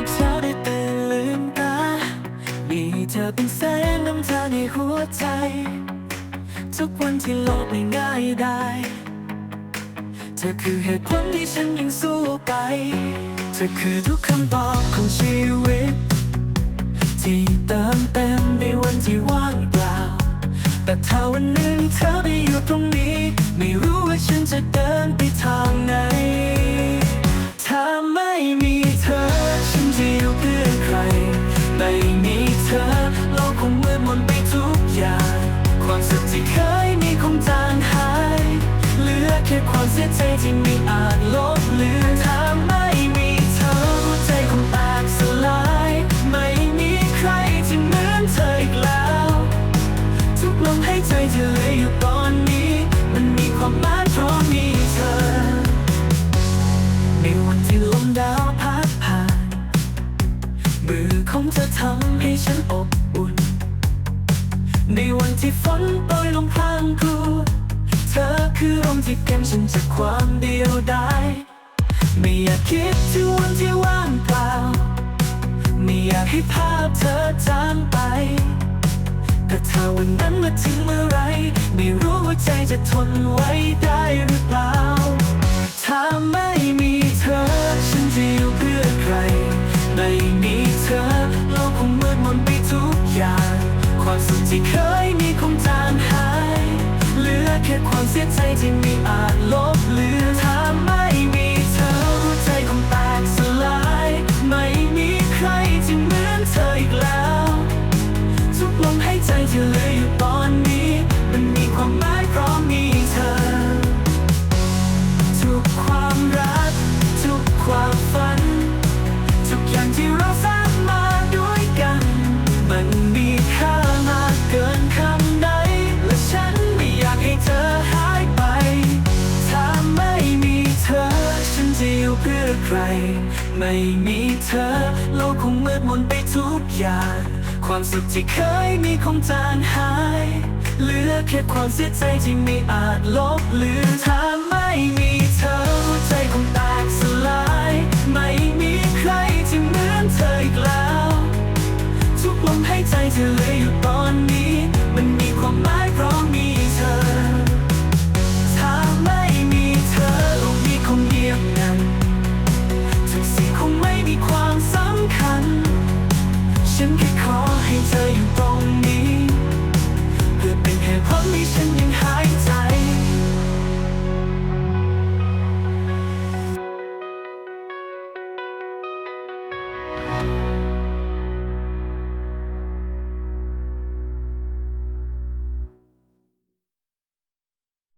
ทุกเช้าได้ตื่นลืมตา มีเธอเป็นแสงนำตางในหัวใจ ทุกวันที่โลกไม่ง่ายได้ เธอคือเหตุผลที่ฉันยังสู้ไป เธอคือทุกคำตอบของชีวิต ที่เติมเต็มในวันที่ว่างเปล่า แต่ถ้าวันหนึ่งเธอไม่อยู่ตรงนี้ ไม่รู้ว่าฉันจะเดินไปทางไหน ความเสียใจที่ไม่อาจลบเลือนถ้าไม่มีเธอหัวใจคงแตกสลาย ไม่มีใครที่เหมือนเธออีกแล้ว ทุกลมหายใจที่เหลืออยู่ตอนนี้ มันมีความหมายเพราะมีเธอ ในวันที่ลมดาวพัดผ่าน มือของเธอทำให้ฉันอบอุ่น ในวันที่ฝนโปรยลงพรางพรูเธอคือลมที่เก็บฉันจากความเดียวดายไม่อยากคิดถึงวันที่ว่างเปล่า ไม่อยากให้ภาพเธอจางไปแต่ถ้าวันนั้นมาถึงเมื่อไร ไม่รู้ว่าใจจะทนไว้ได้หรือเปล่า ถ้าไม่มีเธอ ฉันจะอยู่เพื่อใคร ไม่มีเธอ โลกคงมืดมนไปทุกอย่าง ความสุขที่เคยมีคงจางห แค่ความเสียใจที่ไม่อาจลบเลือน ใคร ไม่มีเธอ โลกคงมืดมนไปทุกอย่าง ความสุขที่เคยมีคงจางหาย เหลือแค่ความเสียใจที่ไม่อาจลบหรือถ้าไม่มีเธอใจคงแตกสลาย ไม่มีใครที่เหมือนเธออีกแล้ว ทุกลมหายใจเธอเลยอยู่ตอนนี้ มันมีความหมายเพราะ